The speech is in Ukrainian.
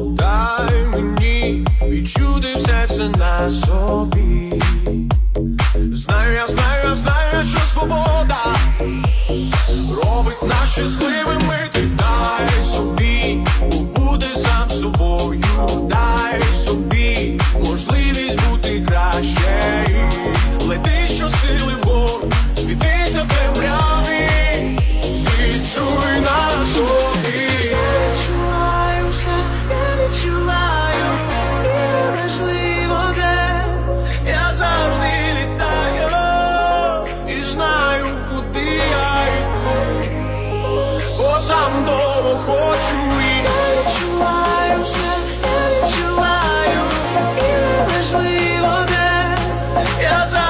дай мені відчути все це на собі. Знаю, я знаю, я знаю, що свобода робить нас щасливими Yeah,